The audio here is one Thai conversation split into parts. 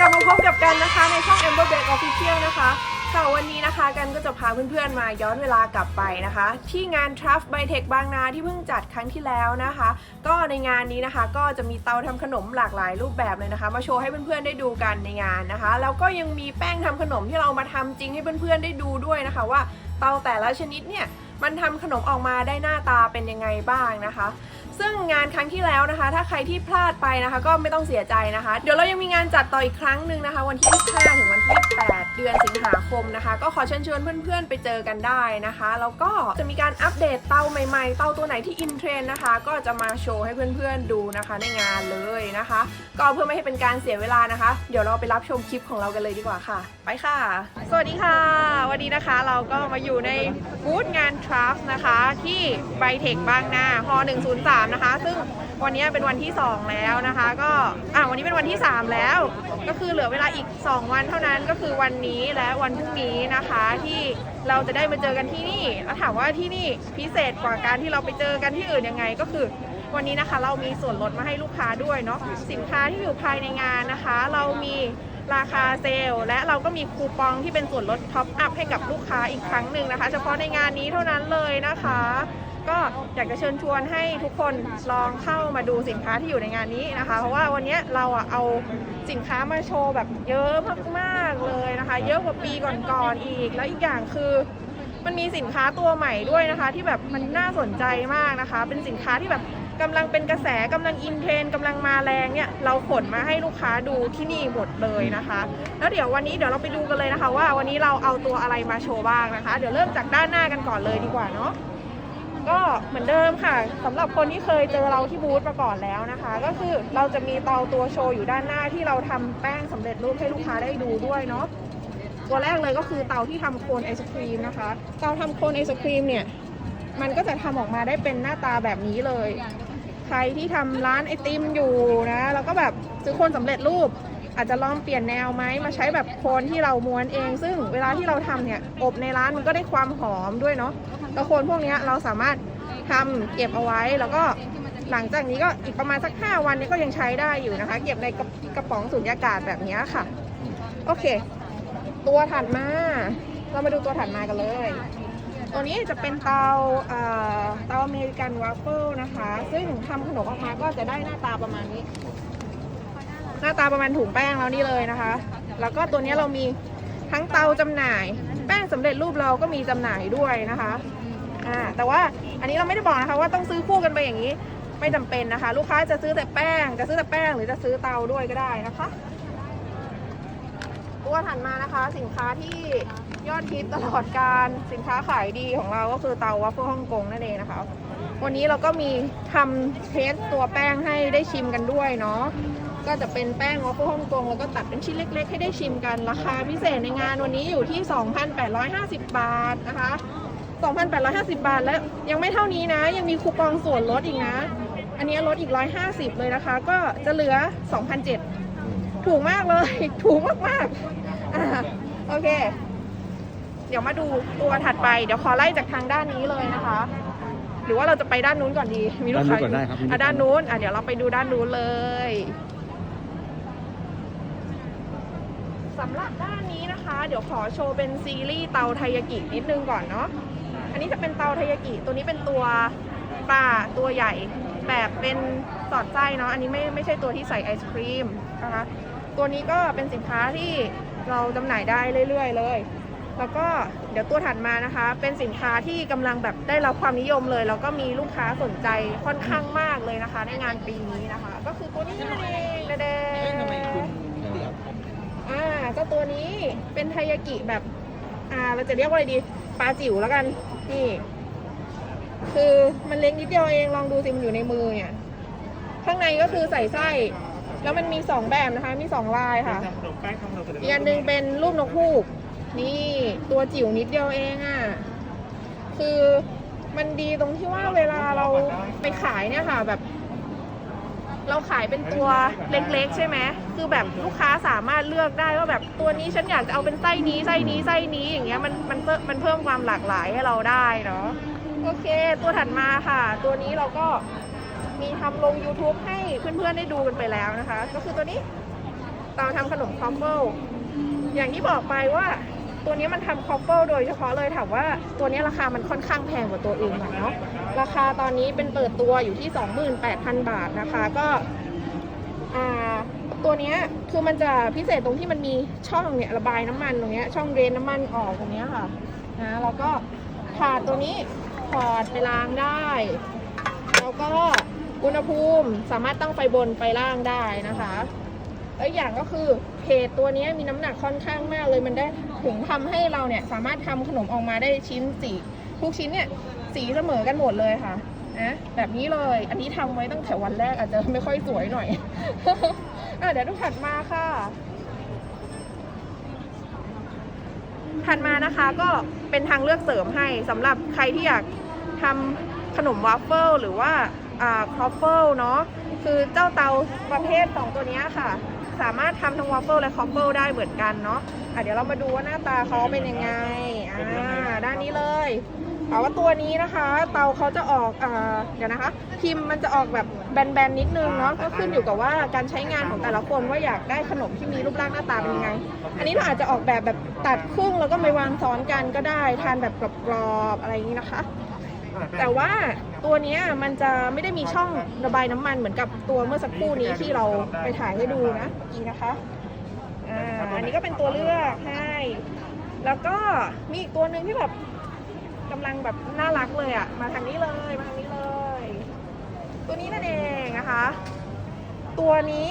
กลับมาพบกับกันนะคะในช่อง Amber Bake Official นะคะค่ะวันนี้นะคะกันก็จะพาเพื่อนๆมาย้อนเวลากลับไปนะคะ ที่งาน t r u f by Tech บางนาที่เพิ่งจัดครั้งที่แล้วนะคะ ก็ในงานนี้นะคะก็จะมีเตาทำขนมหลากหลายรูปแบบเลยนะคะ มาโชว์ให้เพื่อนๆได้ดูกันในงานนะคะแล้วก็ยังมีแป้งทำขนมที่เรามาทำจริงให้เพื่อนๆได้ดูด้วยนะคะว่าเตาแต่ละชนิดเนี่ยมันทำขนมออกมาได้หน้าตาเป็นยังไงบ้างนะคะ ซึ่งงานครั้งที่แล้วนะคะ ถ้าใครที่พลาดไปนะคะ ก็ไม่ต้องเสียใจนะคะ เดี๋ยวเรายังมีงานจัดต่ออีกครั้งหนึ่งนะคะ วันที่25ถึงวันที่8เดือนสิงหาคมนะคะ ก็ขอเชิญชวนเพื่อนๆ ไปเจอกันได้นะคะแล้วก็จะมีการอัปเดตเตาใหม่ๆ เตาตัวไหนที่อินเทรนด์นะคะ ก็จะมาโชว์ให้เพื่อนๆดูนะคะในงานเลยนะคะ ก็เพื่อไม่ให้เป็นการเสียเวลานะคะ เดี๋ยวเราไปรับชมคลิปของเรากันเลยดีกว่าค่ะ ไปค่ะ สวัสดีค่ะ วันนี้นะคะเราก็มาอยู่ในบูธงานทรัฟนะคะ ที่ไบเทคบางนาฮ103นะคะ ซึ่งวันนี้เป็นวันที่ 2 แล้วนะคะ ก็อะวันนี้เป็นวันที่ 3 แล้ว ก็คือเหลือเวลาอีก 2 วันเท่านั้นก็คือวันนี้และวันพรุ่งนี้นะคะที่เราจะได้มาเจอกันที่นี่แล้วถามว่าที่นี่พิเศษกว่าการที่เราไปเจอกันที่อื่นยังไงก็คือวันนี้นะคะเรามีส่วนลดมาให้ลูกค้าด้วยเนาะสินค้าที่อยู่ภายในงานนะคะ เรามีราคาเซลล์และเราก็มีคูปองที่เป็นส่วนลดท็อปอัพให้กับลูกค้าอีกครั้งหนึ่งนะคะ เฉพาะในงานนี้เท่านั้นเลยนะคะ ก็อยากจะเชิญชวนให้ทุกคนลองเข้ามาดูสินค้าที่อยู่ในงานนี้นะคะ เพราะว่าวันนี้เราอะเอาสินค้ามาโชว์แบบเยอะมากๆเลยนะคะ เยอะกว่าปีก่อนๆอีก แล้วอีกอย่างคือมันมีสินค้าตัวใหม่ด้วยนะคะ ที่แบบมันน่าสนใจมากนะคะ เป็นสินค้าที่แบบกำลังเป็นกระแสกำลังอินเทรนด์กำลังมาแรงเนี่ยเราขนมาให้ลูกค้าดูที่นี่หมดเลยนะคะ แล้วเดี๋ยววันนี้เดี๋ยวเราไปดูกันเลยนะคะ ว่าวันนี้เราเอาตัวอะไรมาโชว์บ้างนะคะ เดี๋ยวเริ่มจากด้านหน้ากันก่อนเลยดีกว่าเนาะ ก็เหมือนเดิมค่ะสำหรับคนที่เคยเจอเราที่บูธมาก่อนแล้วนะคะ ก็คือเราจะมีเตาตัวโชว์อยู่ด้านหน้าที่เราทำแป้งสำเร็จรูปให้ลูกค้าได้ดูด้วยเนาะตัวแรกเลยก็คือเตาที่ทำโคนไอศครีมนะคะ เตาทำโคนไอศครีมเนี่ย มันก็จะทำออกมาได้เป็นหน้าตาแบบนี้เลย ใครที่ทำร้านไอติมอยู่นะ แล้วก็แบบซื้อโคนสำเร็จรูป อาจจะลองเปลี่ยนแนวไหมมาใช้แบบโคนที่เราม้วนเอง ซึ่งเวลาที่เราทำเนี่ยอบในร้านมันก็ได้ความหอมด้วยเนาะแล้วโคนพวกนี้เราสามารถทำเก็บเอาไว้แล้วก็หลังจากนี้ก็อีกประมาณสัก 5 วันนี้ก็ยังใช้ได้อยู่นะคะ เก็บในกระกระป๋องสุญญากาศแบบนี้ค่ะ โอเค ตัวถัดมา เรามาดูตัวถัดมากันเลย ตัวนี้จะเป็นเตาเอ่อเตาอเมริกันวาฟเฟิลนะคะ ซึ่งทำขนมออกมาก็จะได้หน้าตาประมาณนี้ น้าตาประมาณถุงแป้งเรานี่เลยนะคะ แล้วก็ตัวนี้เรามีทั้งเตาจำหน่าย แป้งสำเร็จรูปเราก็มีจำหน่ายด้วยนะคะอ่าแต่ว่าอันนี้เราไม่ได้บอกนะคะว่าต้องซื้อคู่กันไปอย่างนี้ ไม่จำเป็นนะคะ ลูกค้าจะซื้อแต่แป้ง จะซื้อแต่แป้งหรือจะซื้อเตาด้วยก็ได้นะคะตัวถัดมานะคะ สินค้าที่ยอดฮิตตลอดการสินค้าขายดีของเราก็คือเตาวัฟเฟิลฮ่องกงนั่นเองนะคะ วันนี้เราก็มีทำเทสตัวแป้งให้ได้ชิมกันด้วยเนาะ ก็จะเป็นแป้งวัฟเฟิลฮ่องกงแล้วก็ตัดเป็นชิ้นเล็ก ๆ ให้ได้ชิมกันราคาพิเศษในงานวันนี้อยู่ที่ 2,850 บาทนะคะ 2,850 บาทแล้วยังไม่เท่านี้นะ ยังมีคูปองส่วนลดอีกนะ อันนี้ลดอีก 150 เลยนะคะ ก็จะเหลือ2,700ถูกมากเลย ถูกมากๆอ่าโอเค เดี๋ยวมาดูตัวถัดไป เดี๋ยวขอไล่จากทางด้านนี้เลยนะคะหรือว่าเราจะไปด้านนู้นก่อนดี มีลูกค้าด้านนู้นก่อนได้ครับมีลูกค้าอะด้านนู้นอะเดี๋ยวเราไปดูด้านนู้นเลย สำหรับด้านนี้นะคะ เดี๋ยวขอโชว์เป็นซีรีส์เตาไทยากินิดนึงก่อนเนาะอันนี้จะเป็นเตาไทยากิตัวนี้เป็นตัวปลาตัวใหญ่แบบเป็นสอดไส้เนาะอันนี้ไม่ไม่ใช่ตัวที่ใส่ไอศครีมนะคะตัวนี้ก็เป็นสินค้าที่เราจำหน่ายได้เรื่อยๆเลย แล้วก็เดี๋ยวตัวถัดมานะคะ เป็นสินค้าที่กำลังแบบได้รับความนิยมเลยแล้วก็มีลูกค้าสนใจค่อนข้างมากเลยนะคะ ในงานปีนี้นะคะ ก็คือตัวนี้นั่นเองแด ๆอ่าเจ้าตัวนี้เป็นไทยากิแบบอ่าเราจะเรียกว่าอะไรดีปลาจิ๋วแล้วกันนี่คือมันเล็กนิดเดียวเองลองดูสิมันอยู่ในมือเนี่ยข้างในก็คือใส่ไส้ แล้วมันมีสองแบบนะคะ มีสองลายค่ะอีกอันหนึ่งเป็นรูปนกฮูก นี่ตัวจิ๋วนิดเดียวเองอะ่ะ คือมันดีตรงที่ว่าเวลาเราไปขายเนี่ยค่ะ แบบ เราขายเป็นตัวเล็กๆ ใช่ไหมคือแบบลูกค้าสามารถเลือกได้ว่าแบบตัวนี้ฉันอยากจะเอาเป็นไส้นี้ไส้นี้ไส้นี้อย่างเงี้ยมันมันเพิ่มมันเพิ่มความหลากหลายให้เราได้เนาะโอเค ตัวถัดมาค่ะ ตัวนี้เราก็มีทำลง YouTube ให้เพื่อนๆได้ดูกันไปแล้วนะคะ ก็คือตัวนี้เตาทำขนมคอฟเฟิลอย่างที่บอกไปว่า ตัวนี้มันทำคอฟเฟิลโดยเฉพาะเลยถามว่าตัวนี้ราคามันค่อนข้างแพงกว่าตัวอื่นหน่อยเนาะราคาตอนนี้เป็นเปิดตัวอยู่ที่ 28,000 บาทนะคะก็ตัวนี้คือมันจะพิเศษตรงที่มันมีช่องเนี่ยระบายน้ำมันตรงนี้ช่องเรนน้ำมันออกตรงนี้ค่ะนะแล้วก็ถาดตัวนี้ถอดไปล้างได้ แล้วก็อุณหภูมิสามารถตั้งไฟบนไฟล่างได้นะคะแล้วอย่างก็คือ เพจตัวนี้มีน้ำหนักค่อนข้างมากเลยมันได้ถึงทำให้เราเนี่ยสามารถทำขนมออกมาได้ชิ้นสีทุกชิ้นเนี่ยสีเสมอกันหมดเลยค่ะนะแบบนี้เลย อันนี้ทำไว้ตั้งแต่วันแรกอาจจะไม่ค่อยสวยหน่อย อะเดี๋ยวดูถัดมาค่ะถัดมานะคะก็เป็นทางเลือกเสริมให้สำหรับใครที่อยากทำขนมวาฟเฟิลหรือว่าอ่าครอฟเฟิลเนาะคือเจ้าเตาประเภทสองตัวนี้ค่ะ สามารถทำทั้งวาฟเฟิลและคอฟเฟิลได้เหมือนกันเนาะอะเดี๋ยวเรามาดูว่าหน้าตาเขาเป็นยังไงอ่าด้านนี้เลยเอาว่าตัวนี้นะคะ เตาเขาจะออกอ่าเดี๋ยวนะคะ พิมพ์มันจะออกแบบแบนๆนิดนึงเนาะก็ขึ้นอยู่กับว่าการใช้งานของแต่ละคนว่าอยากได้ขนมที่มีรูปร่างหน้าตาเป็นยังไง อันนี้เราอาจจะออกแบบแบบตัดครึ่งแล้วก็ไปวางซ้อนกันก็ได้ทานแบบกรอบๆอะไรอย่างนี้นะคะ แต่ว่าตัวเนี้ยมันจะไม่ได้มีช่องระบายน้ำมันเหมือนกับตัวเมื่อสักครู่นี้ที่เราไปถ่ายให้ดูนะเมื่อกี้นะคะอ่าอันนี้ก็เป็นตัวเลือกให้แล้วก็มีอีกตัวหนึ่งที่แบบกำลังแบบน่ารักเลยอะ่ะ มาทางนี้เลยมาทางนี้เลย ตัวนี้นั่นเองนะคะ ตัวนี้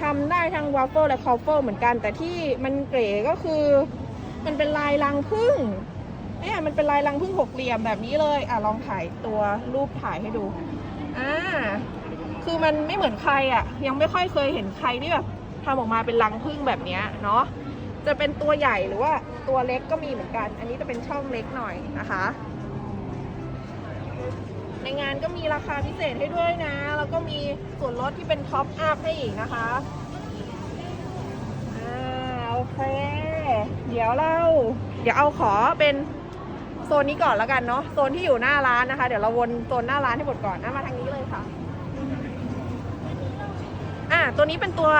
ทำได้ทั้งว a ฟเฟิลและคอฟเฟิลเหมือนกัน แต่ที่มันเก๋ก็คือ มันเป็นลายรังผึ้ง เนี่ยมันเป็นลายรังผึ้งหกเหลี่ยมแบบนี้เลย อะลองถ่ายตัวรูปถ่ายให้ดู อ่า คือมันไม่เหมือนใครอะ ยังไม่ค่อยเคยเห็นใครที่แบบทำออกมาเป็นรังผึ้งแบบเนี้ยเนาะ จะเป็นตัวใหญ่หรือว่าตัวเล็กก็มีเหมือนกัน อันนี้จะเป็นช่องเล็กหน่อยนะคะ ในงานก็มีราคาพิเศษให้ด้วยนะ แล้วก็มีส่วนลดที่เป็นท็อปอัพให้อีกนะคะ อ่าโอเค เดี๋ยวเรา เดี๋ยวเอาขอเป็น ซนนี้ก่อนแล้วกันเนาะโซนที่อยู่หน้าร้านนะคะ เดี๋ยวเราวนโซนหน้าร้านให้หมดก่อนนะมาทางนี้เลยค่ะอ่าตัวนี้เป็นตัว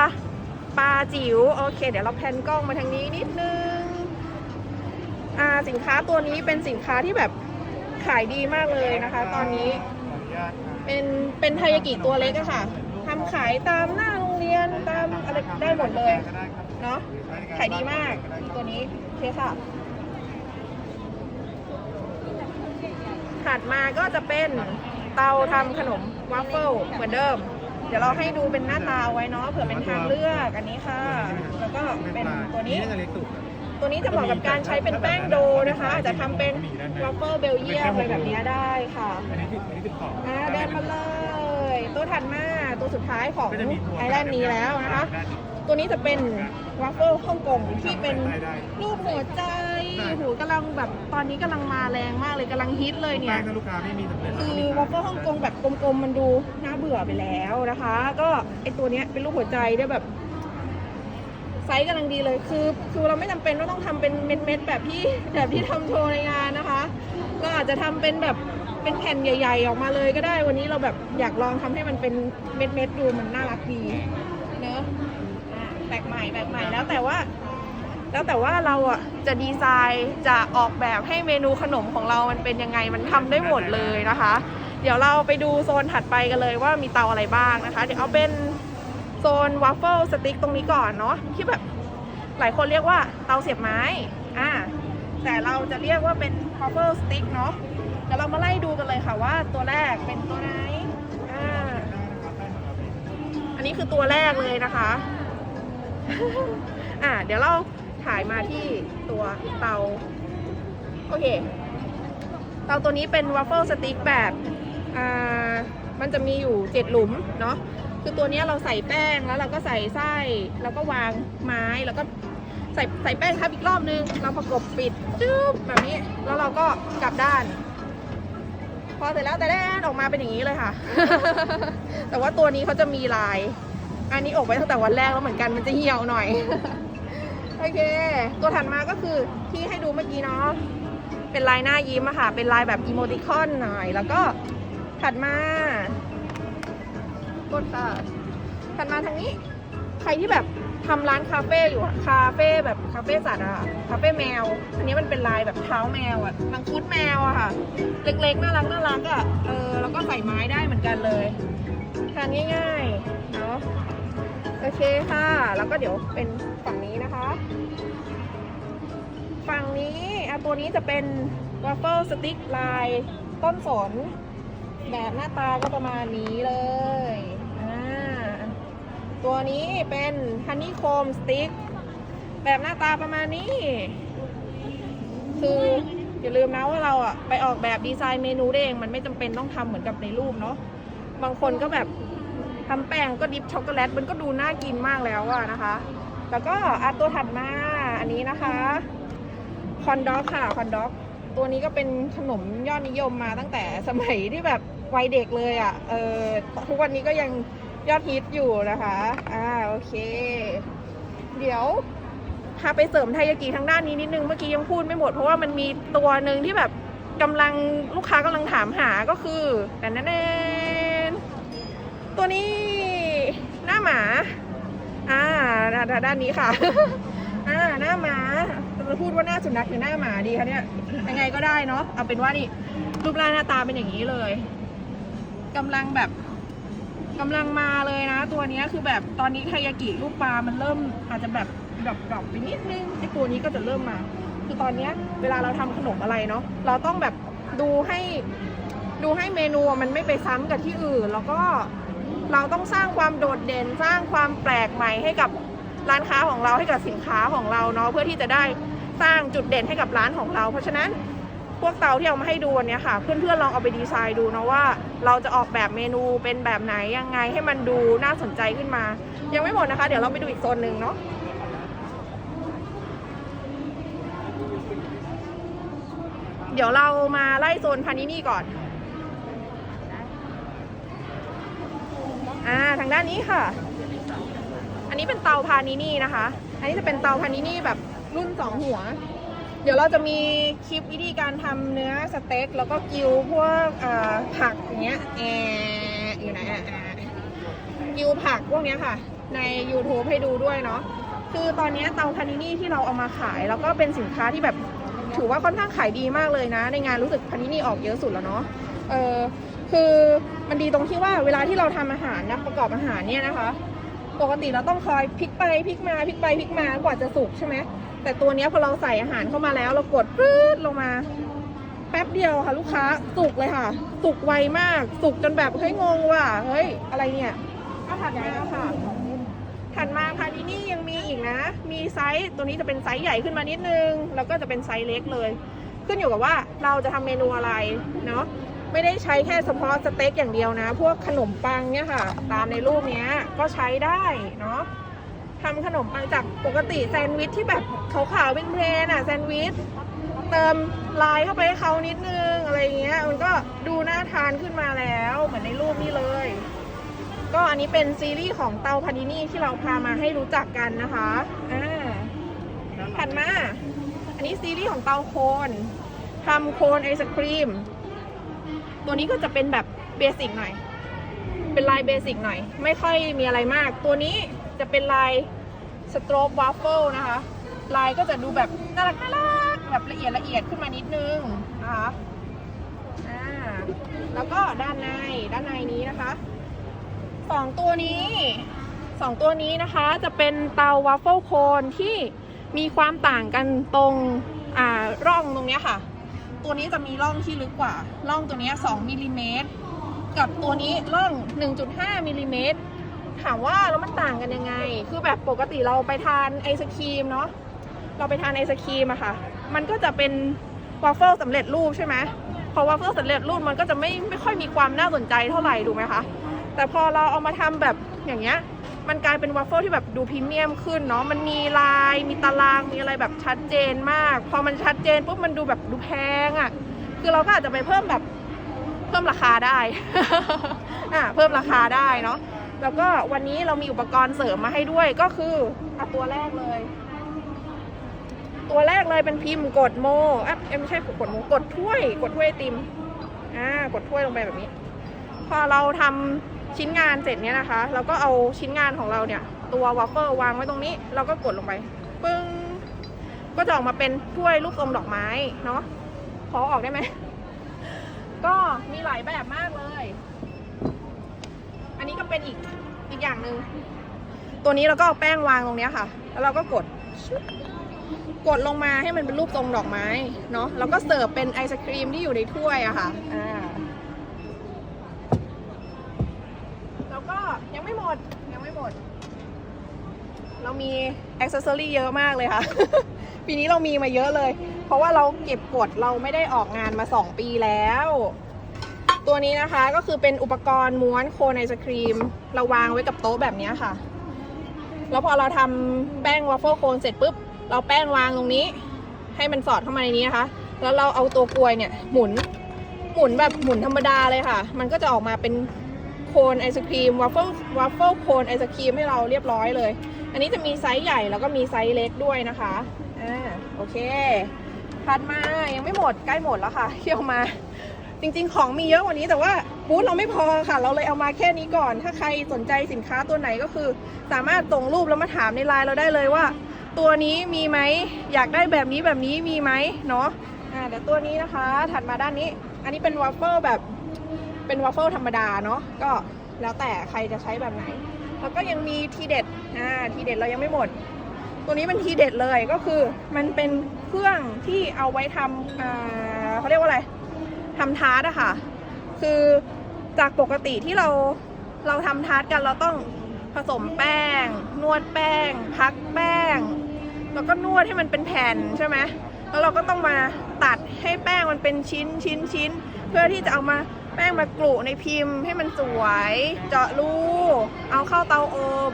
ปลาจิ๋วโอเค เดี๋ยวเราแพนกล้องมาทางนี้นิดนึงอ่าสินค้าตัวนี้เป็นสินค้าที่แบบขายดีมากเลยนะคะ ตอนนี้เป็นเป็นไทยากิตัวเล็กอะค่ะทำขายตามหน้าโรงเรียนตามอะไรได้หมดเลยเนาะขายดีมากตัวนี้โอเคค่ะ ถัดมาก็จะเป็นเตาทำขนมวาฟเฟิลเหมือนเดิม เดี๋ยวเราให้ดูเป็นหน้าตาไว้เนาะเผื่อเป็นทางเลือกอันนี้ค่ะ แล้วก็เป็นตัวนี้ ตัวนี้จะเหมาะกับการใช้เป็นแป้งโดนะคะ อาจจะทำเป็นวาฟเฟิลเบลเยียมอะไรแบบนี้ได้ค่ะอันนี้คืออันนี้คือขออ่าเดินมาเลยตัวถัดมาตัวสุดท้ายของไอแลนด์นี้แล้วนะคะ ตัวนี้จะเป็นวาฟเฟิลฮ่องกงที่เป็นรูปหัวใจ หูกำลังแบบตอนนี้กำลังมาแรงมากเลยกำลังฮิตเลยเนี่แป้ยงถ้าลูกค้าไม่มีสำเร็จคือวาฟเฟิลฮ่องกงแบบกลมๆมันดูน่าเบื่อไปแล้วนะคะ ก็ไอตัวเนี้ยเป็นรูปหัวใจได้แบบ ไซส์กำลังดีเลยคือคือเราไม่จำเป็นว่าต้องทำเป็นเม็ดๆแบบที่แบบที่ทำโชว์ในงานนะคะเราอาจจะทำเป็นแบบเป็นแผ่นใหญ่ ๆ ออกมาเลยก็ได้วันนี้เราแบบอยากลองทำให้มันเป็นเม็ดๆดูมันน่ารักดีเนอะอะแปลกใหม่แปลกใหม่แล้วแต่ว่า แล้วแต่ว่าเราอะจะดีไซน์จะออกแบบให้เมนูขนมของเรามันเป็นยังไงมันทำได้หมดเลยนะคะ เดี๋ยวเราไปดูโซนถัดไปกันเลยว่ามีเตาอะไรบ้างนะคะ เดี๋ยวเอาเป็นโซนว a ฟเฟิลสติ๊กตรงนี้ก่อนเนาะที่แบบหลายคนเรียกว่าเตาเสียบไม้อ่าแต่เราจะเรียกว่าเป็นว a ฟเฟิลสติ๊กเนาะเดี๋ยวเรามาไล่ดูกันเลยค่ะว่าตัวแรกเป็นตัวไหนอ่าอันนี้คือตัวแรกเลยนะคะอ่าเดี๋ยวเรา ถ่ายมาที่ตัวเตา โอเค เตาตัวนี้เป็นว a ฟเฟิลสติ๊กแบบอ่ามันจะมีอยู่เจ็ดหลุมเนาะคือตัวนี้เราใส่แป้งแล้วเราก็ใส่ไส้แล้วก็วางไม้แล้วก็ใส่ใส่แป้งทับอีกรอบนึง เราประกบปิดจึ๊บแบบนี้แล้วเราก็กลับด้าน พอเสร็จแล้วแต่แดนออกมาเป็นอย่างนี้เลยค่ะ แต่ว่าตัวนี้เขาจะมีลาย อันนี้ออกไว้ตั้งแต่วันแรกแล้วเหมือนกันมันจะเหี่ยวหน่อย โอเค ตัวถัดมาก็คือที่ให้ดูเมื่อกี้เนาะ เป็นลายหน้ายิ้มอะค่ะ เป็นลายแบบอีโมติคอนหน่อย แล้วก็ถัดมากดค่ะ ถัดมาทางนี้ ใครที่แบบทำร้านคาเฟ่อยู่คาเฟ่แบบคาเฟ่สัตว์อะค่ะคาเฟ่แมว อันนี้มันเป็นลายแบบเท้าแมวอะมังคุดแมวอะค่ะ เล็กๆ น่ารักน่ารักอะเออ แล้วก็ใส่ไม้ได้เหมือนกันเลยทานง่ายๆ เนาะ โอเคค่ะ แล้วก็เดี๋ยวเป็นฝั่งนี้นะคะ ฝั่งนี้อะตัวนี้จะเป็นว a ฟเฟิลสติ๊กลายต้นสน แบบหน้าตาก็ประมาณนี้เลยอ่าตัวนี้เป็นฮันนี่โคมสติ๊กแบบหน้าตาประมาณนี้ คืออย่าลืมนะว่าเราอะไปออกแบบดีไซน์เมนูได้เอง มันไม่จำเป็นต้องทำเหมือนกับในรูปเนาะบางคนก็แบบ ทำแป้งก็ดิฟช็อกโกแลตมันก็ดูน่ากินมากแล้วอะนะคะ แล้วก็อัตัวถัดมาอันนี้นะคะคอนด็อกค่ะคอนด็อกตัวนี้ก็เป็นขนมยอดนิยมมาตั้งแต่สมัยที่แบบวัยเด็กเลยอะ่ะ เออทุกวันนี้ก็ยังยอดฮิตอยู่นะคะ อ่า โอเค เดี๋ยวพาไปเสริมไทยากิทางด้านนี้นิดนึง เมื่อกี้ยังพูดไม่หมด เพราะว่ามันมีตัวหนึ่งที่แบบกำลังลูกค้ากำลังถามหาก็คือแนนแนนตัวนี้ หน้าหมาอ่าด้านด้านนี้ค่ะอ่าหน้าหมาจะพูดว่าหน้าสุนัขหรือหน้าหมาดีคะเนี่ยยังไงก็ได้เนาะเอาเป็นว่านี่รูปร่างหน้าตาเป็นอย่างนี้เลยกำลังแบบกำลังมาเลยนะ ตัวนี้คือแบบตอนนี้ไทยากิลูกปลามันเริ่มอาจจะแบบดรอปดรอปไปนิดนึงไอตัวนี้ก็จะเริ่มมา คือตอนเนี้ยเวลาเราทำขนมอะไรเนาะเราต้องแบบดูให้ ดูให้เมนูมันไม่ไปซ้ำกับที่อื่น แล้วก็ เราต้องสร้างความโดดเด่นสร้างความแปลกใหม่ให้กับร้านค้าของเราให้กับสินค้าของเราเนาะเพื่อที่จะได้สร้างจุดเด่นให้กับร้านของเรา เพราะฉะนั้นพวกเตาที่เอามาให้ดูวันเนี้ยค่ะ เพื่อนๆลองเอาไปดีไซน์ดูเนาะว่า เราจะออกแบบเมนูเป็นแบบไหนยังไงให้มันดูน่าสนใจขึ้นมา ยังไม่หมดนะคะ เดี๋ยวเราไปดูอีกโซนหนึ่งเนาะเดี๋ยวเรามาไล่โซนพานินี่ก่อน อ่าทางด้านนี้ค่ะ อันนี้เป็นเตาพานินี่นะคะ อันนี้จะเป็นเตาพานินี่แบบรุ่นสองหัว เดี๋ยวเราจะมีคลิปวิธีการทำเนื้อสเต็กแล้วก็กิวพวกผักอย่างเงี้ยแออยู่ไหนอะกิวผักพวกเนี้ยค่ะ ใน YouTube ให้ดูด้วยเนาะคือตอนนี้เตาพานินี่ที่เราเอามาขาย แล้วก็เป็นสินค้าที่แบบถือว่าค่อนข้างขายดีมากเลยนะ ในงานรู้สึกพานินี่ออกเยอะสุดแล้วเนาะเออ คือมันดีตรงที่ว่าเวลาที่เราทำอาหารนะประกอบอาหารเนี่ยนะคะ ปกติเราต้องคอยพลิกไปพลิกมาพลิกไปพลิกมากว่าจะสุกใช่ไหมแต่ตัวนี้พอเราใส่อาหารเข้ามาแล้ว เรากดปื๊ดลงมา แป๊บเดียวค่ะ ลูกค้าสุกเลยค่ะ สุกไวมาก สุกจนแบบเฮ้ยงงว่ะเฮ้ยอะไรเนี่ยก็ถัดมาค่ะถัดมาพานินี่ยังมีอีกนะ มีไซส์ตัวนี้จะเป็นไซส์ใหญ่ขึ้นมานิดนึง แล้วก็จะเป็นไซส์เล็กเลย ขึ้นอยู่กับว่าเราจะทำเมนูอะไรเนาะ ไม่ได้ใช้แค่เฉพาะสเต็กอย่างเดียวนะ พวกขนมปังเนี่ยค่ะ ตามในรูปเนี้ยก็ใช้ได้เนาะทำขนมปังจากปกติแซนด์วิชที่แบบขาวๆเป็นเพลนๆอะแซนด์วิชเติมลายเข้าไปให้เขานิดนึงอะไรเงี้ยมันก็ดูน่าทานขึ้นมาแล้วเหมือนในรูปนี้เลย ก็อันนี้เป็นซีรีส์ของเตาพานินี่ที่เราพามาให้รู้จักกันนะคะอ่าถัดมา อันนี้ซีรีส์ของเตาโคนทำโคนไอศครีม ตัวนี้ก็จะเป็นแบบเบสิกหน่อย เป็นลายเบสิกหน่อย ไม่ค่อยมีอะไรมาก ตัวนี้จะเป็นลายสโตรบวาฟเฟิลนะคะ ลายก็จะดูแบบน่ารักน่ารักแบบละเอียดละเอียดขึ้นมานิดนึงนะคะอ่าแล้วก็ด้านในด้านในนี้นะคะสองตัวนี้สองตัวนี้นะคะจะเป็นเตาวาฟเฟิลโคนที่มีความต่างกันตรงอ่าร่องตรงเนี้ยค่ะ ตัวนี้จะมีร่องที่ลึกกว่า ร่องตัวนี้2มิลลิเมตรกับตัวนี้ร่อง 1.5มิลลิเมตรถามว่าแล้วมันต่างกันยังไง คือแบบปกติเราไปทานไอศครีมเนาะ เราไปทานไอศครีมอะค่ะ มันก็จะเป็นวาฟเฟิลสำเร็จรูปใช่ไหมพอวาฟเฟิลสำเร็จรูปมันก็จะไม่ไม่ค่อยมีความน่าสนใจเท่าไหร่ถูกไหมคะ แต่พอเราเอามาทำแบบอย่างเงี้ย มันกลายเป็นวาฟเฟิลที่แบบดูพรีเมียมขึ้นเนาะมันมีลายมีตารางมีอะไรแบบชัดเจนมาก พอมันชัดเจนปุ๊บมันดูแบบดูแพงอะคือเราก็อาจจะไปเพิ่มแบบเพิ่มราคาได้อะเพิ่มราคาได้เนาะแล้วก็วันนี้เรามีอุปกรณ์เสริมมาให้ด้วยก็คืออะตัวแรกเลย ตัวแรกเลยเป็นพิมพ์กดโมอ๊ะเอ้ยไม่ใช่กดโมกดถ้วย กดถ้วยติมอ่ากดถ้วยลงไปแบบนี้ พอเราทำ ชิ้นงานเสร็จเนี่ยนะคะ เราก็เอาชิ้นงานของเราเนี่ย ตัววอฟเฟิลวางไว้ตรงนี้เราก็กดลงไปปึ้งก็จะออกมาเป็นถ้วยรูปทรงดอกไม้เนาะขอออกได้ไหม ก็มีหลายแบบมากเลย อันนี้ก็เป็นอีกอีกอย่างหนึ่งตัวนี้เราก็เอาแป้งวางตรงนี้ค่ะ แล้วเราก็กด กดลงมาให้มันเป็นรูปทรงดอกไม้เนาะแล้วก็เสิร์ฟเป็นไอศครีมที่อยู่ในถ้วยอะค่ะอ่า แล้วก็ยัง ไม่หมด ยังไม่หมด เรามีอ็อกเซอรี่เยอะมากเลยค่ะ ปีนี้เรามีมาเยอะเลย เพราะว่าเราเก็บกดเราไม่ได้ออกงานมา 2 ปีแล้ว ตัวนี้นะคะก็คือเป็นอุปกรณ์ม้วนโคนไอศครีม เราวางไว้กับโต๊ะแบบนี้ค่ะ แล้วพอเราทำแป้งวาฟเฟิลโคนเสร็จปุ๊บ เราแป้งวางตรงนี้ ให้มันสอดเข้ามาในนี้นะคะ แล้วเราเอาตัวกลวยเนี่ยหมุนหมุนแบบหมุนธรรมดาเลยค่ะ มันก็จะออกมาเป็น โคนไอศครีมวาฟเฟิลวาฟเฟิลโคนไอศครีมให้เราเรียบร้อยเลย อันนี้จะมีไซส์ใหญ่แล้วก็มีไซส์เล็กด้วยนะคะอ่าโอเคถัดมายังไม่หมดใกล้หมดแล้วค่ะเที่ยวมา จริงๆ ของมีเยอะกว่านี้แต่ว่าบูธเราไม่พอค่ะ เราเลยเอามาแค่นี้ก่อน ถ้าใครสนใจสินค้าตัวไหนก็คือ สามารถส่งรูปแล้วมาถามในไลน์เราได้เลยว่า ตัวนี้มีไหมอยากได้แบบนี้แบบนี้มีไหมเนาะอ่าเดี๋ยวตัวนี้นะคะ ถัดมาด้านนี้ อันนี้เป็นวาฟเฟิลแบบ เป็นวาฟเฟิลธรรมดาเนาะก็แล้วแต่ใครจะใช้แบบไหน แล้วก็ยังมีทีเด็ดอ่าทีเด็ดเรายังไม่หมด ตัวนี้เป็นทีเด็ดเลยก็คือมันเป็นเครื่องที่เอาไว้ทำอ่าเขาเรียกว่าอะไรทำทาร์ตอะค่ะ คือจากปกติที่เราเราทำทาร์ตกันเราต้องผสมแป้ง นวดแป้ง พักแป้ง แล้วก็นวดให้มันเป็นแผ่นใช่ไหมแล้วเราก็ต้องมาตัดให้แป้งมันเป็นชิ้นชิ้นชิ้นเพื่อที่จะเอามา แป้งมากรุในพิมพ์ให้มันสวย เจาะรูเอาเข้าเตาอบ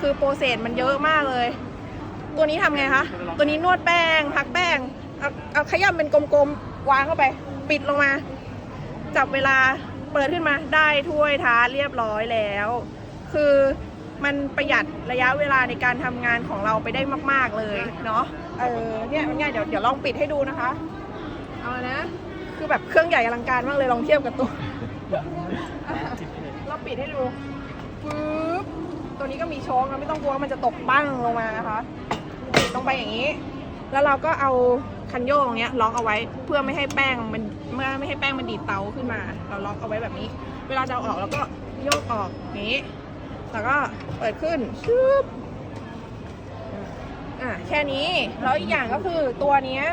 คือโปรเซสมันเยอะมากเลย ตัวนี้ทำไงคะ ตัวนี้นวดแป้งพักแป้ง เอาเอาขย้ำเป็นกลมๆ วางเข้าไป ปิดลงมา จับเวลาเปิดขึ้นมาได้ถ้วยทาเรียบร้อยแล้ว คือมันประหยัดระยะเวลาในการทำงานของเราไปได้มาก ๆเลยเนาะเออเนี่ยง่ายเดี๋ยวเดี๋ยวลองปิดให้ดูนะคะ เอานะ คือแบบเครื่องใหญ่อลังการมากเลยลองเทียบกับตัวเราปิดให้ดูปึ๊บตัวนี้ก็มีโชงเราไม่ต้องกลัวว่ามันจะตกปั้งลงมานะคะปิดลงไปอย่างนี้ แล้วเราก็เอาคันโยกอย่างเงี้ยล็อกเอาไว้เพื่อไม่ให้แป้งมันเมื่อไม่ให้แป้งมันดีดเตาขึ้นมา เราล็อกเอาไว้แบบนี้ เวลาจะเอาออกเราก็โยกออกอย่างนี้ แล้วก็เปิดขึ้นชึบอะแค่นี้แล้วอีกอย่างก็คือตัวเนี้ย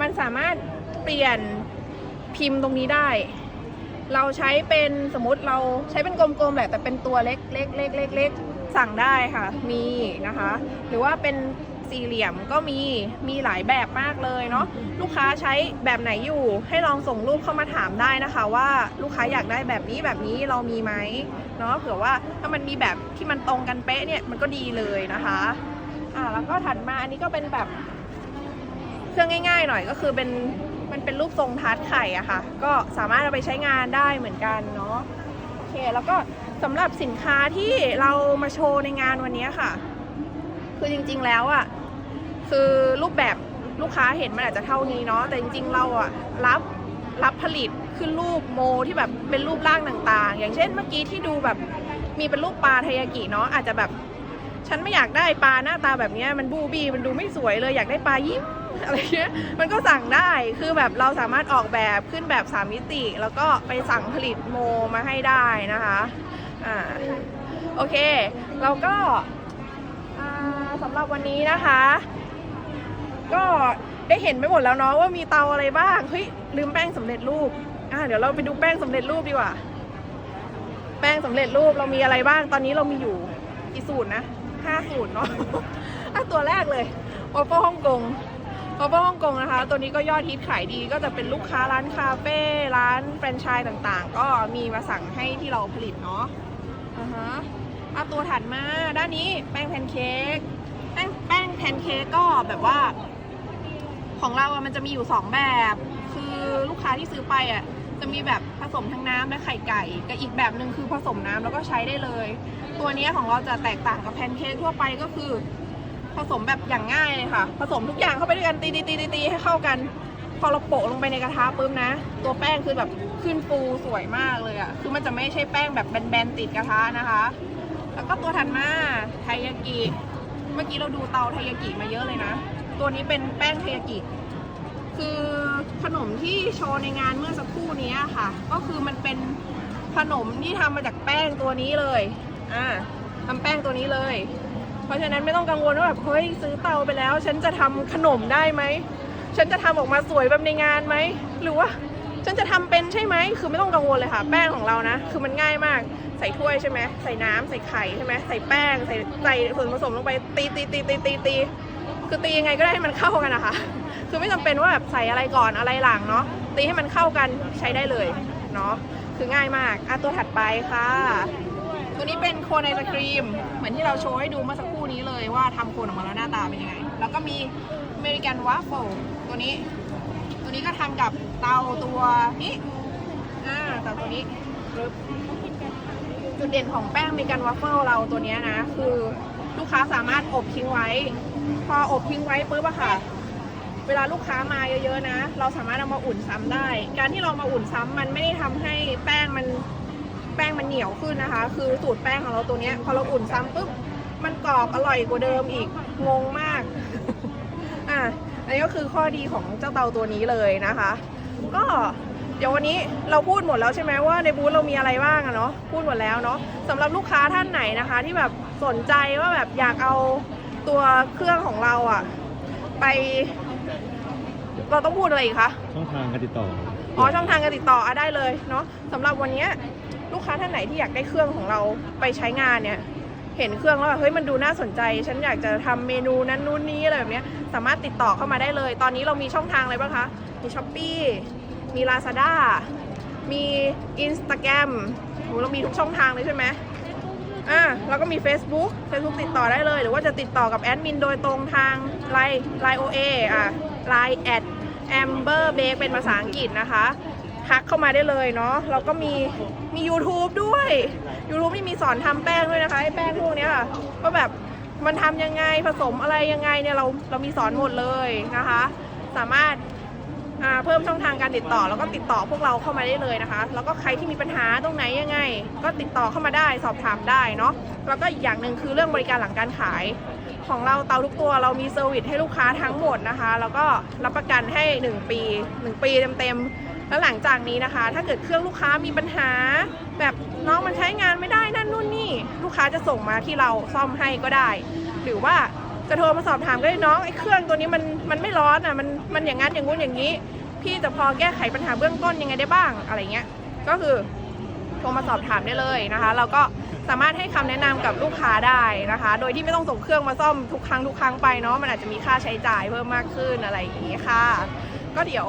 มันสามารถเปลี่ยน พิมพ์ตรงนี้ได้ เราใช้เป็นสมมติเราใช้เป็นกลมๆแหละแต่เป็นตัวเล็กเล็กเล็กเล็กเล็กสั่งได้ค่ะ มีนะคะ หรือว่าเป็นสี่เหลี่ยมก็มีมีหลายแบบมากเลยเนาะลูกค้าใช้แบบไหนอยู่ ให้ลองส่งรูปเข้ามาถามได้นะคะ ว่าลูกค้าอยากได้แบบนี้แบบนี้เรามีไหมเนาะเผื่อว่าถ้ามันมีแบบที่มันตรงกันเป๊ะเนี่ยมันก็ดีเลยนะคะอ่าแล้วก็ถัดมาอันนี้ก็เป็นแบบเครื่องง่าย ๆ หน่อยก็คือเป็น มันเป็นรูปทรงทาร์ตไข่อะค่ะ ก็สามารถเอาไปใช้งานได้เหมือนกันเนาะโอเคแล้วก็สำหรับสินค้าที่เรามาโชว์ในงานวันนี้ค่ะ คือจริงๆแล้วอะคือรูปแบบลูกค้าเห็นมันอาจจะเท่านี้เนาะแต่จริงๆเราอะรับรับผลิตขึ้นรูปโมที่แบบเป็นรูปร่างต่างๆ อย่างเช่นเมื่อกี้ที่ดูแบบมีเป็นรูปปลาไทยากิเนาะอาจจะแบบ ฉันไม่อยากได้ปลาหน้าตาแบบนี้มันบูบี้มันดูไม่สวยเลยอยากได้ปลายิ้ม อะไรเงี้ยมันก็สั่งได้คือแบบเราสามารถออกแบบขึ้นแบบ3มิติ แล้วก็ไปสั่งผลิตโมมาให้ได้นะคะอ่าโอเค เราก็าสำหรับวันนี้นะคะ ก็ได้เห็นไปหมดแล้วเนาะว่ามีเตาอะไรบ้างเฮ้ยลืมแป้งสำเร็จรูปอ่าเดี๋ยวเราไปดูแป้งสำเร็จรูปดีกว่า แป้งสำเร็จรูปเรามีอะไรบ้างตอนนี้เรามีอยู่กี่สูตรนะห้าสูตรเนาะอะตัวแรกเลยวอฟเฟิลฮ่องกง วอฟเฟิลฮ่องกงนะคะ ตัวนี้ก็ยอดฮิตขายดีก็จะเป็นลูกค้าร้านคาเฟ่ร้านแฟรนไชส์ต่างๆ ก็มีมาสั่งให้ที่เราผลิตเนาะอ่าฮะเอะตัวถัดมาด้านนี้แป้งแพนเค้กแป้งแป้งแพนเค้กก็แบบว่า ของเราอะมันจะมีอยู่ 2 แบบ คือลูกค้าที่ซื้อไปอะจะมีแบบผสมทั้งน้ำและไข่ไก่กับอีกแบบหนึ่งคือผสมน้ำแล้วก็ใช้ได้เลย ตัวนี้ของเราจะแตกต่างกับแพนเค้กทั่วไปก็คือ ผสมแบบอย่างง่ายเลยค่ะ ผสมทุกอย่างเข้าไปด้วยกันตีตีตีตีตีให้เข้ากันพอเราโปะลงไปในกระทะปุ๊บนะ ตัวแป้งคือแบบขึ้นฟูสวยมากเลยอะคือมันจะไม่ใช่แป้งแบบแบนๆติดกระทะนะคะ แล้วก็ตัวถัดมาไทยากิเมื่อกี้เราดูเตาไทยากิมาเยอะเลยนะ ตัวนี้เป็นแป้งไทยากิคือขนมที่โชว์ในงานเมื่อสักครู่นี้ค่ะ ก็คือมันเป็นขนมที่ทำมาจากแป้งตัวนี้เลย อ่าทำแป้งตัวนี้เลย เพราะฉะนั้นไม่ต้องกังวลว่าแบบเฮ้ยซื้อเตาไปแล้ว ฉันจะทำขนมได้ไหม ฉันจะทำออกมาสวยแบบในงานไหม หรือว่าฉันจะทำเป็นใช่ไหม คือไม่ต้องกังวลเลยค่ะ แป้งของเรานะ คือมันง่ายมาก ใส่ถ้วยใช่ไหม ใส่น้ำใส่ไข่ใช่ไหม ใส่แป้ง ใส่ใส่ส่วนผสมลงไป ตีตีตีตีตีตีคือตียังไงก็ได้ให้มันเข้ากันนะคะ คือไม่จำเป็นว่าแบบใส่อะไรก่อนอะไรหลังเนาะ ตีให้มันเข้ากันใช้ได้เลยเนาะ คือง่ายมาก อะตัวถัดไปค่ะ ตัวนี้เป็นโคนไอศครีม เหมือนที่เราโชว์ให้ดูเมื่อสัก คู่นี้เลยว่าทำโคนออกมาแล้วหน้าตาเป็นยังไง แล้วก็มีอเมริกันว a ฟเฟิลตัวนี้ ตัวนี้ก็ทำกับเตาตัวนี้ อ่าเตาตัวนี้ปึ๊บจุดเด่นของแป้งอเมริกันว a ฟเฟิลเราตัวเนี้ยนะ คือลูกค้าสามารถอบทิ้งไว้ พออบทิ้งไว้ปุ๊บอะค่ะ เวลาลูกค้ามาเยอะๆนะ เราสามารถเอามาอุ่นซ้ำได้ การที่เรามาอุ่นซ้ำมันไม่ได้ทำให้แป้งมัน แป้งมันเหนียวขึ้นนะคะ คือสูตรแป้งของเราตัวเนี้ยพอเราอุ่นซ้ำปุ๊บ มันกรอบอร่อยกว่าเดิมอีก งงมาก อะ อันนี้ก็คือข้อดีของเจ้าเตาตัวนี้เลยนะคะ ก็เดี๋ยววันนี้เราพูดหมดแล้วใช่ไหมว่าในบูธเรามีอะไรบ้างอะเนาะ พูดหมดแล้วเนาะสำหรับลูกค้าท่านไหนนะคะ ที่แบบสนใจว่าแบบอยากเอาตัวเครื่องของเราอะไปเราต้องพูดอะไรอีกคะ ช่องทางการติดต่อ อ๋อช่องทางการติดต่ออะได้เลยเนาะสำหรับวันเนี้ยลูกค้าท่านไหนที่อยากได้เครื่องของเราไปใช้งานเนี่ย เห็นเครื่องแล้วแบบเฮ้ยมันดูน่าสนใจ ฉันอยากจะทำเมนูนั้นนู่นนี้อะไรแบบเนี้ยสามารถติดต่อเข้ามาได้เลย ตอนนี้เรามีช่องทางอะไรบ้างคะมีช้อปปีมี Lazada มี Instagram โหเรามีทุกช่องทางเลยใช่ไหมอ่าแล้วก็มี Facebook Facebook ติดต่อได้เลย หรือว่าจะติดต่อกับแอดมินโดยตรงทาง Line Line OA อะ Line at Amber Bake เป็นภาษาอังกฤษนะคะ ทักเข้ามาได้เลยเนาะแล้วก็มีมี YouTube ด้วย YouTube นี่มีสอนทำแป้งด้วยนะคะไอ้แป้งพวกนี้ค่ะว่าแบบมันทำยังไงผสมอะไรยังไงเนี่ยเราเรามีสอนหมดเลยนะคะ สามารถาเพิ่มช่องทางการติดต่อแล้วก็ติดต่อพวกเราเข้ามาได้เลยนะคะ แล้วก็ใครที่มีปัญหาตรงไหนยังไง ก็ติดต่อเข้ามาได้สอบถามได้เนาะแล้วก็อีกอย่างหนึ่งคือเรื่องบริการหลังการขาย ของเราเตาทุกตัวเรามีเซอร์วิสให้ลูกค้าทั้งหมดนะคะ แล้วก็รับประกันให้ 1 ปี 1 ปีเต็มๆ แล้วหลังจากนี้นะคะ ถ้าเกิดเครื่องลูกค้ามีปัญหา แบบน้องมันใช้งานไม่ได้นั่นนู่นนี่ ลูกค้าจะส่งมาที่เราซ่อมให้ก็ได้ หรือว่าจะโทรมาสอบถามก็ได้น้องไอ้เครื่องตัวนี้มันมันไม่ร้อนอะมันมันอย่างนั้นอย่างงู้นอย่างนี้ พี่จะพอแก้ไขปัญหาเบื้องต้นยังไงได้บ้างอะไรเงี้ยก็คือโทรมาสอบถามได้เลยนะคะ เราก็สามารถให้คำแนะนำกับลูกค้าได้นะคะ โดยที่ไม่ต้องส่งเครื่องมาซ่อมทุกครั้งทุกครั้งไปเนาะมันอาจจะมีค่าใช้จ่ายเพิ่มมากขึ้นอะไรอย่างนี้ค่ะ ก็เดี๋ยว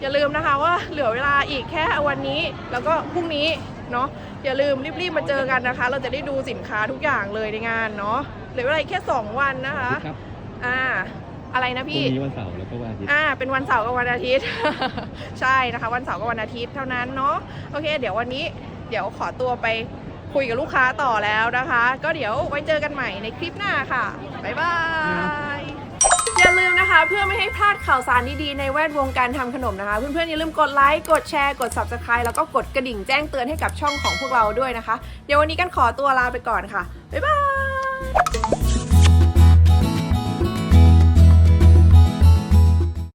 อย่าลืมนะคะว่าเหลือเวลาอีกแค่วันนี้แล้วก็พรุ่งนี้เนาะอย่าลืมรีบๆมาเจอกันนะคะ เราจะได้ดูสินค้าทุกอย่างเลยในงานเนาะเหลือเวลาอีกแค่ 2 วันนะคะครับอ่าอะไรนะพรุ่พี่ งนี้วันเสาร์แล้วก็วันอาทิตย์ อ่า เป็นวันเสาร์กับวันอาทิตย์ ใช่นะคะ วันเสาร์กับวันอาทิตย์เท่านั้นเนาะ โอเค เดี๋ยววันนี้ เดี๋ยวขอตัวไปคุยกับลูกค้าต่อแล้วนะคะ ก็เดี๋ยวไว้เจอกันใหม่ในคลิปหน้าค่ะ บ๊ายบายอย่า ลืมนะคะ เพื่อไม่ให้พลาดข่าวสารดีๆในแวดวงการทำขนมนะคะ เพื่อนๆอย่าลืมกดไลค์กดแชร์กด subscribe แล้วก็กดกระดิ่งแจ้งเตือนให้กับช่องของพวกเราด้วยนะคะ เดี๋ยววันนี้กันขอตัวลาไปก่อนค่ะบ๊ายบาย